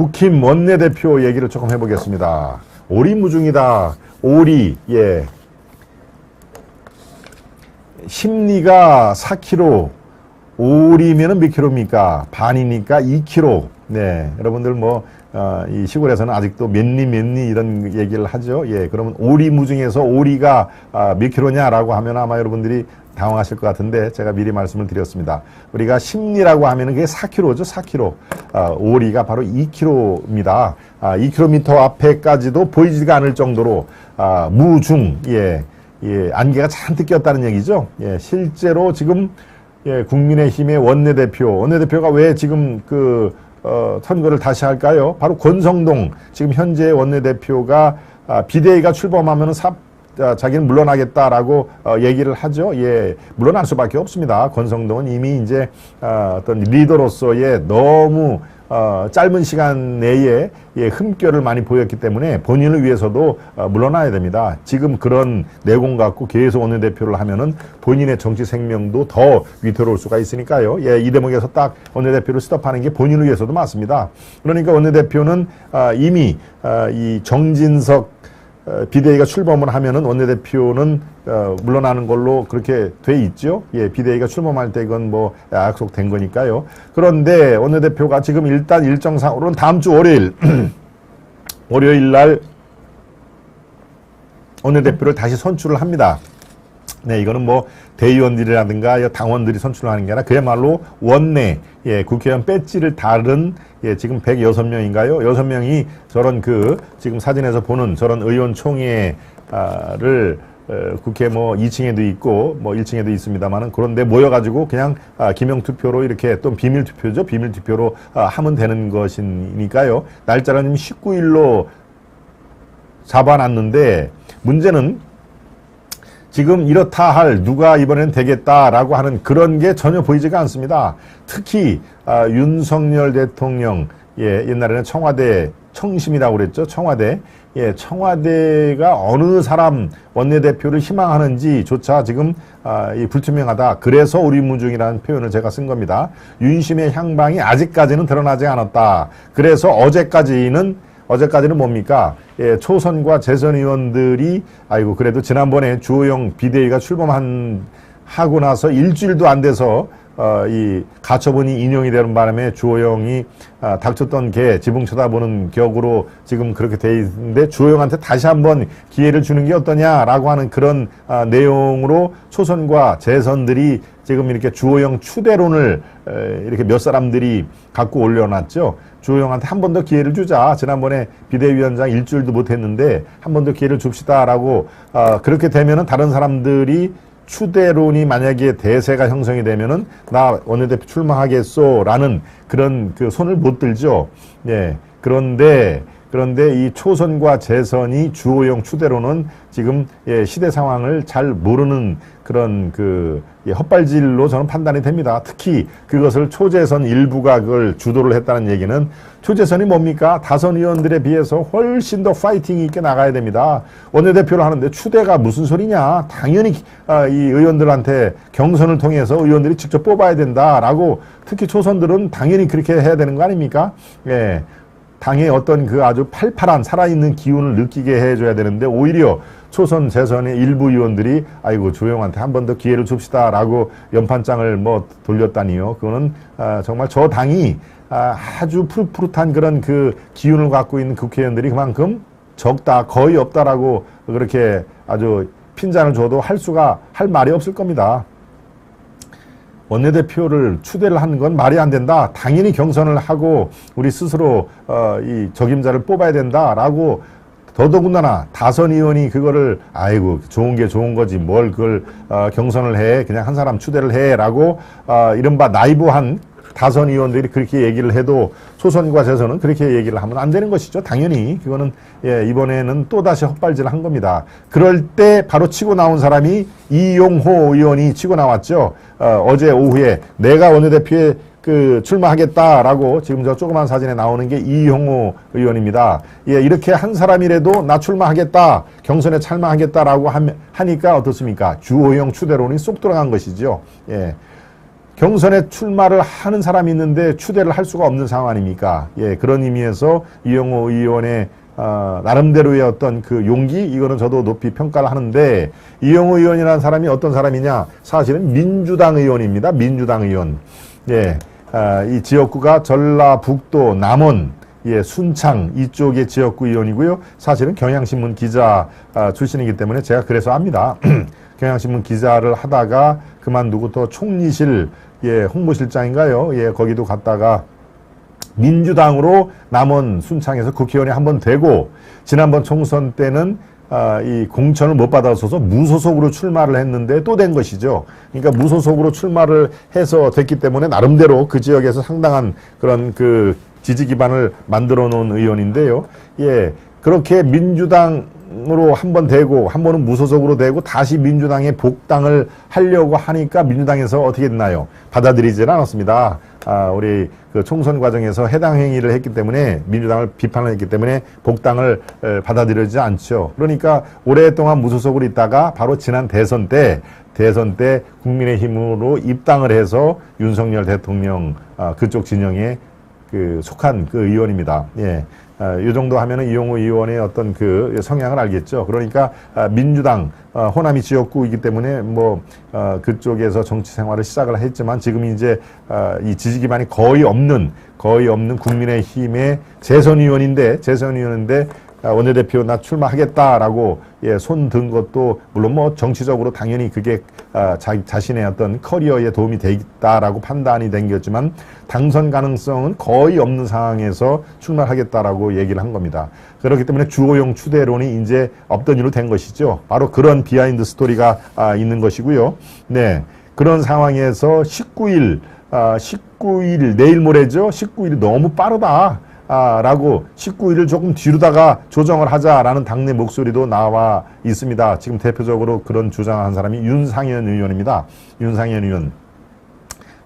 국힘 원내대표 얘기를 조금 해보겠습니다. 오리무중이다. 오리, 예. 심리가 4kg, 오리면은 몇 킬로입니까? 반이니까 2kg. 네. 여러분들 뭐, 어, 이 시골에서는 아직도 몇리 몇리 이런 얘기를 하죠. 예. 그러면 오리무중에서 오리가 아, 몇 킬로냐라고 하면 아마 여러분들이 당황하실 것 같은데 제가 미리 말씀을 드렸습니다. 우리가 심리라고 하면은 그게 4kg죠. 4kg. 아, 오리가 바로 2kg입니다. 아, 2km 앞에까지도 보이지가 않을 정도로 아, 무중, 예. 예, 안개가 잔뜩 꼈다는 얘기죠. 예, 실제로 지금 예, 국민의힘의 원내대표, 원내대표가 왜 지금 그 어, 선거를 다시 할까요? 바로 권성동 지금 현재 원내대표가 아, 비대위가 출범하면은 자기는 물러나겠다라고 어, 얘기를 하죠. 예, 물러날 수밖에 없습니다. 권성동은 이미 이제 아, 어떤 리더로서의 너무 어, 짧은 시간 내에 예, 흠결을 많이 보였기 때문에 본인을 위해서도 어, 물러나야 됩니다. 지금 그런 내공 갖고 계속 원내대표를 하면은 본인의 정치 생명도 더 위태로울 수가 있으니까요. 예, 이 대목에서 딱 원내대표를 스톱하는 게 본인을 위해서도 맞습니다. 그러니까 원내대표는 아, 이미 아, 이 정진석 어, 비대위가 출범을 하면은 원내대표는 어, 물러나는 걸로 그렇게 돼 있죠. 예, 비대위가 출범할 때 이건 뭐 약속된 거니까요. 그런데 원내대표가 지금 일단 일정상으로는 다음 주 월요일 월요일 날 원내대표를 다시 선출을 합니다. 네, 이거는 뭐 대의원들이라든가 당원들이 선출을 하는 게 아니라 그야말로 원내 예, 국회의원 배지를 다른 예, 지금 106명인가요? 6명이 저런 그 지금 사진에서 보는 저런 의원 총회를 어, 국회 뭐 2층에도 있고 뭐 1층에도 있습니다만은 그런데 모여가지고 그냥 아, 기명 투표로 이렇게 또 비밀 투표죠 비밀 투표로 아, 하면 되는 것이니까요 날짜는 19일로 잡아놨는데 문제는 지금 이렇다 할 누가 이번엔 되겠다라고 하는 그런 게 전혀 보이지가 않습니다. 특히 아, 윤석열 대통령 예, 옛날에는 청와대 청심이라고 그랬죠. 청와대. 예, 청와대가 어느 사람 원내대표를 희망하는지조차 지금 아, 이 불투명하다. 그래서 우리무중이라는 표현을 제가 쓴 겁니다. 윤심의 향방이 아직까지는 드러나지 않았다. 그래서 어제까지는 어제까지는 뭡니까? 예, 초선과 재선 의원들이 아이고 그래도 지난번에 주호영 비대위가 출범한 하고 나서 일주일도 안 돼서 어, 이 가처분이 인용이 되는 바람에 주호영이 아, 닥쳤던 개 지붕 쳐다보는 격으로 지금 그렇게 돼 있는데 주호영한테 다시 한번 기회를 주는 게 어떠냐라고 하는 그런 아, 내용으로 초선과 재선들이 지금 이렇게 주호영 추대론을 에, 이렇게 몇 사람들이 갖고 올려놨죠. 주호영한테 한 번 더 기회를 주자. 지난번에 비대위원장 일주일도 못했는데 한 번 더 기회를 줍시다라고 어, 그렇게 되면은 다른 사람들이 추대론이 만약에 대세가 형성이 되면은 나 원내대표 출마하겠소라는 그런 그 손을 못 들죠. 예. 그런데 그런데 이 초선과 재선이 주호영 추대로는 지금 예, 시대 상황을 잘 모르는 그런 그 예, 헛발질로 저는 판단이 됩니다. 특히 그것을 초재선 일부가 그걸 주도를 했다는 얘기는 초재선이 뭡니까? 다선 의원들에 비해서 훨씬 더 파이팅이 있게 나가야 됩니다. 원내대표를 하는데 추대가 무슨 소리냐? 당연히 아, 이 의원들한테 경선을 통해서 의원들이 직접 뽑아야 된다라고 특히 초선들은 당연히 그렇게 해야 되는 거 아닙니까? 예. 당의 어떤 그 아주 팔팔한 살아있는 기운을 느끼게 해줘야 되는데 오히려 초선 재선의 일부 의원들이 아이고 조영한테 한 번 더 기회를 줍시다라고 연판장을 뭐 돌렸다니요. 그거는 아, 정말 저 당이 아, 아주 푸릇푸릇한 그런 그 기운을 갖고 있는 국회의원들이 그만큼 적다 거의 없다라고 그렇게 아주 핀잔을 줘도 할 수가 할 말이 없을 겁니다. 원내대표를 추대를 하는 건 말이 안 된다. 당연히 경선을 하고 우리 스스로 어, 이 적임자를 뽑아야 된다라고 더더군다나 다선 의원이 그거를 아이고 좋은 게 좋은 거지 뭘 그걸 어, 경선을 해 그냥 한 사람 추대를 해라고 어, 이른바 나이브한 다선 의원들이 그렇게 얘기를 해도 초선과 재선은 그렇게 얘기를 하면 안 되는 것이죠. 당연히 그거는 예, 이번에는 또 다시 헛발질을 한 겁니다. 그럴 때 바로 치고 나온 사람이 이용호 의원이 치고 나왔죠. 어, 어제 오후에 내가 원내대표에 그 출마하겠다라고 지금 저 조그만 사진에 나오는 게 이용호 의원입니다. 예, 이렇게 한 사람이라도 나 출마하겠다, 경선에 출마하겠다라고 하니까 어떻습니까? 주호영 추대론이 쏙 들어간 것이죠. 예. 경선에 출마를 하는 사람이 있는데 추대를 할 수가 없는 상황 아닙니까? 예, 그런 의미에서 이영호 의원의 어, 나름대로의 어떤 그 용기 이거는 저도 높이 평가를 하는데 이영호 의원이라는 사람이 어떤 사람이냐? 사실은 민주당 의원입니다. 민주당 의원. 예, 아, 이 지역구가 전라북도 남원 예, 순창 이쪽의 지역구 의원이고요. 사실은 경향신문 기자 아, 출신이기 때문에 제가 그래서 압니다. 경향신문 기자를 하다가 그만두고 또 총리실 예, 홍보실장인가요? 예, 거기도 갔다가 민주당으로 남원 순창에서 국회의원이 한 번 되고 지난번 총선 때는 아, 이 공천을 못 받아서서 무소속으로 출마를 했는데 또 된 것이죠. 그러니까 무소속으로 출마를 해서 됐기 때문에 나름대로 그 지역에서 상당한 그런 그 지지 기반을 만들어 놓은 의원인데요. 예. 그렇게 민주당 으로 한 번 되고 한 번은 무소속으로 되고 다시 민주당에 복당을 하려고 하니까 민주당에서 어떻게 됐나요? 받아들이질 않았습니다. 아, 우리 그 총선 과정에서 해당 행위를 했기 때문에 민주당을 비판을 했기 때문에 복당을 에, 받아들여지지 않죠. 그러니까 오랫동안 무소속으로 있다가 바로 지난 대선 때 대선 때 국민의힘으로 입당을 해서 윤석열 대통령 아, 그쪽 진영에 그 속한 그 의원입니다. 예. 아, 이 정도 하면은 이용호 의원의 어떤 그 성향을 알겠죠. 그러니까 아, 민주당 아, 호남이 지역구이기 때문에 뭐 아, 그쪽에서 정치 생활을 시작을 했지만 지금 이제 아, 이 지지 기반이 거의 없는 거의 없는 국민의힘의 재선 의원인데 재선 의원인데 아, 원내대표 나 출마하겠다라고 예, 손든 것도 물론 뭐 정치적으로 당연히 그게 아, 자, 자신의 어떤 커리어에 도움이 되겠다라고 판단이 된 거지만 당선 가능성은 거의 없는 상황에서 출마하겠다라고 얘기를 한 겁니다. 그렇기 때문에 주호영 추대론이 이제 없던 일로 된 것이죠. 바로 그런 비하인드 스토리가 아, 있는 것이고요. 네. 그런 상황에서 19일, 아, 19일, 내일 모레죠. 19일이 너무 빠르다. 아, 라고 19일을 조금 뒤로다가 조정을 하자라는 당내 목소리도 나와 있습니다. 지금 대표적으로 그런 주장한 사람이 윤상현 의원입니다. 윤상현 의원.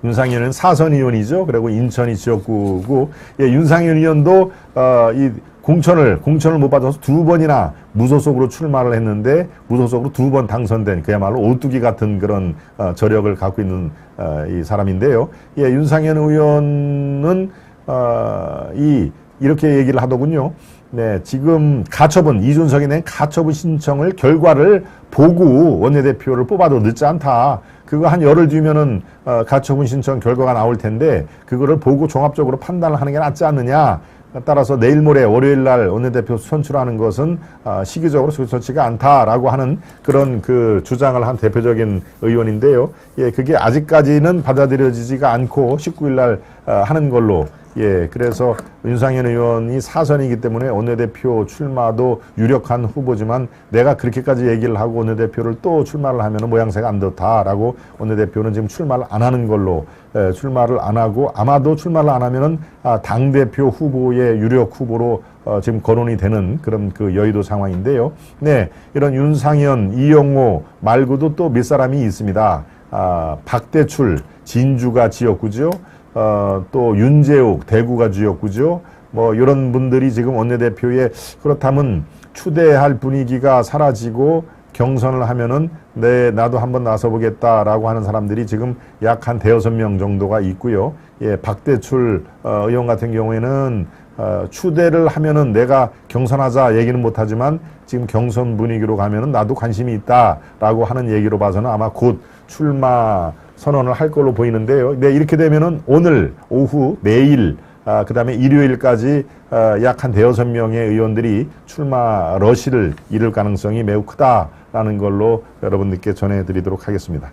윤상현은 사선 의원이죠. 그리고 인천이 지역구고, 예, 윤상현 의원도, 어, 이 공천을, 공천을 못 받아서 두 번이나 무소속으로 출마를 했는데, 무소속으로 두 번 당선된 그야말로 오뚜기 같은 그런, 어, 저력을 갖고 있는, 어, 이 사람인데요. 예, 윤상현 의원은, 어, 이, 이렇게 얘기를 하더군요. 네, 지금 가처분, 이준석이 낸 가처분 신청을 결과를 보고 원내대표를 뽑아도 늦지 않다. 그거 한 열흘 뒤면은, 어, 가처분 신청 결과가 나올 텐데, 그거를 보고 종합적으로 판단을 하는 게 낫지 않느냐. 따라서 내일 모레 월요일 날 원내대표 선출하는 것은 어, 시기적으로 좋지가 않다라고 하는 그런 그 주장을 한 대표적인 의원인데요. 예, 그게 아직까지는 받아들여지지가 않고 19일 날 어, 하는 걸로 예, 그래서 윤상현 의원이 사선이기 때문에 원내대표 출마도 유력한 후보지만 내가 그렇게까지 얘기를 하고 원내대표를 또 출마를 하면 모양새가 안 좋다라고 원내대표는 지금 출마를 안 하는 걸로 예, 출마를 안 하고 아마도 출마를 안 하면은 아, 당대표 후보의 유력 후보로 어, 지금 거론이 되는 그런 그 여의도 상황인데요. 네, 이런 윤상현, 이영호 말고도 또 몇 사람이 있습니다. 아, 박대출, 진주가 지역구죠. 어, 또 윤재욱 대구가 지역구죠. 뭐 이런 분들이 지금 원내대표에 그렇다면 추대할 분위기가 사라지고 경선을 하면은 네 나도 한번 나서 보겠다라고 하는 사람들이 지금 약 한 대여섯 명 정도가 있고요. 예, 박대출 어, 의원 같은 경우에는 어, 추대를 하면은 내가 경선하자 얘기는 못하지만 지금 경선 분위기로 가면은 나도 관심이 있다라고 하는 얘기로 봐서는 아마 곧 출마 선언을 할 걸로 보이는데요. 네, 이렇게 되면은 오늘 오후 내일 아, 그 다음에 일요일까지 아, 약한 대여섯 명의 의원들이 출마 러시를 이룰 가능성이 매우 크다라는 걸로 여러분들께 전해드리도록 하겠습니다.